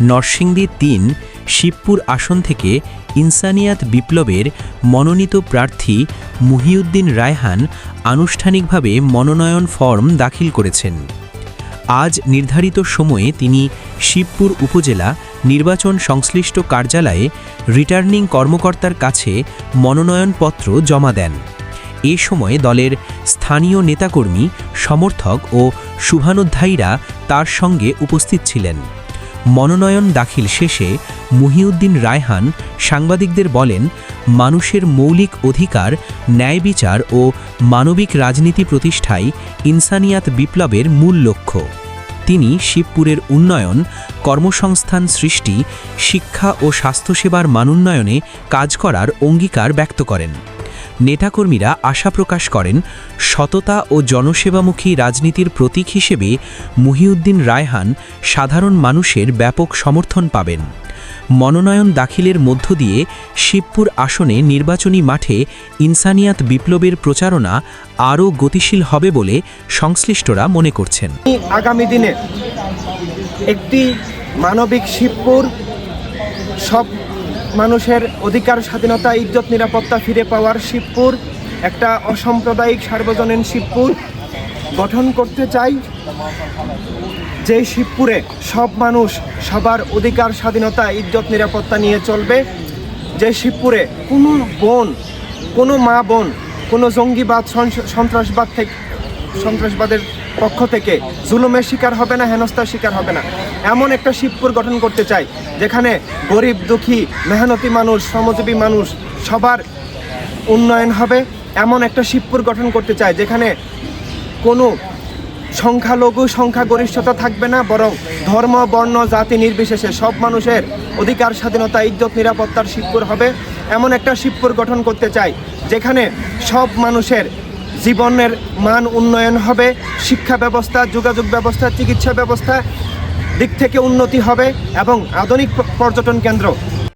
নরসিংদী তিন শিবপুর আসন থেকে ইনসানিয়াত বিপ্লবের মনোনীত প্রার্থী মুহিউদ্দিন রায়হান আনুষ্ঠানিকভাবে মনোনয়ন ফর্ম দাখিল করেছেন। আজ নির্ধারিত সময়ে তিনি শিবপুর উপজেলা নির্বাচন সংশ্লিষ্ট কার্যালয়ে রিটার্নিং কর্মকর্তার কাছে মনোনয়নপত্র জমা দেন। এ সময়ে দলের স্থানীয় নেতাকর্মী, সমর্থক ও শুভানুধ্যায়ীরা তার সঙ্গে উপস্থিত ছিলেন। মনোনয়ন দাখিল শেষে মুহিউদ্দিন রায়হান সাংবাদিকদের বলেন, মানুষের মৌলিক অধিকার, ন্যায় বিচার ও মানবিক রাজনীতি প্রতিষ্ঠাই ইনসানিয়াত বিপ্লবের মূল লক্ষ্য। তিনি শিবপুরের উন্নয়ন, কর্মসংস্থান সৃষ্টি, শিক্ষা ও স্বাস্থ্যসেবার মানোন্নয়নে কাজ করার অঙ্গীকার ব্যক্ত করেন। নেতাকর্মীরা আশা প্রকাশ করেন, সততা ও জনসেবামুখী রাজনীতির প্রতীক হিসেবে মুহিউদ্দিন রায়হান সাধারণ মানুষের ব্যাপক সমর্থন পাবেন। মনোনয়ন দাখিলের মধ্য দিয়ে শিবপুর আসনে নির্বাচনী মাঠে ইনসানিয়াত বিপ্লবের প্রচারণা আরও গতিশীল হবে বলে সংশ্লিষ্টরা মনে করছেন। আগামী দিনে একটি মানবিক শিবপুর সব মানুষের অধিকার, স্বাধীনতা, ইজ্জত, নিরাপত্তা ফিরে পাওয়ার শিবপুর, একটা অসাম্প্রদায়িক সার্বজনীন শিবপুর গঠন করতে চাই। যেই শিবপুরে সব মানুষ সবার অধিকার, স্বাধীনতা, ইজ্জত, নিরাপত্তা নিয়ে চলবে যে শিবপুরে কোনো বোন, কোনো মা বোন, কোনো জঙ্গিবাদ সন্ত্রাসবাদ থেকে সন্ত্রাসবাদের পক্ষ থেকে জুলুমের শিকার হবে না, হেনস্থার শিকার হবে না। এমন একটা শিবপুর গঠন করতে চাই, যেখানে গরিব, দুঃখী, মেহনতি মানুষ, শ্রমজীবী মানুষ সবার উন্নয়ন হবে। এমন একটা শিবপুর গঠন করতে চাই, যেখানে কোনো সংখ্যালঘু, সংখ্যাগরিষ্ঠতা থাকবে না, বরং ধর্ম, বর্ণ, জাতি নির্বিশেষে সব মানুষের অধিকার, স্বাধীনতা, ইজ্জত, নিরাপত্তার শিবপুর হবে। এমন একটা শিবপুর গঠন করতে চাই, যেখানে সব মানুষের জীবনের মান উন্নয়ন হবে, শিক্ষা ব্যবস্থা, যোগাযোগ ব্যবস্থা, চিকিৎসা ব্যবস্থা দিক থেকে উন্নতি হবে এবং আধুনিক পর্যটন কেন্দ্র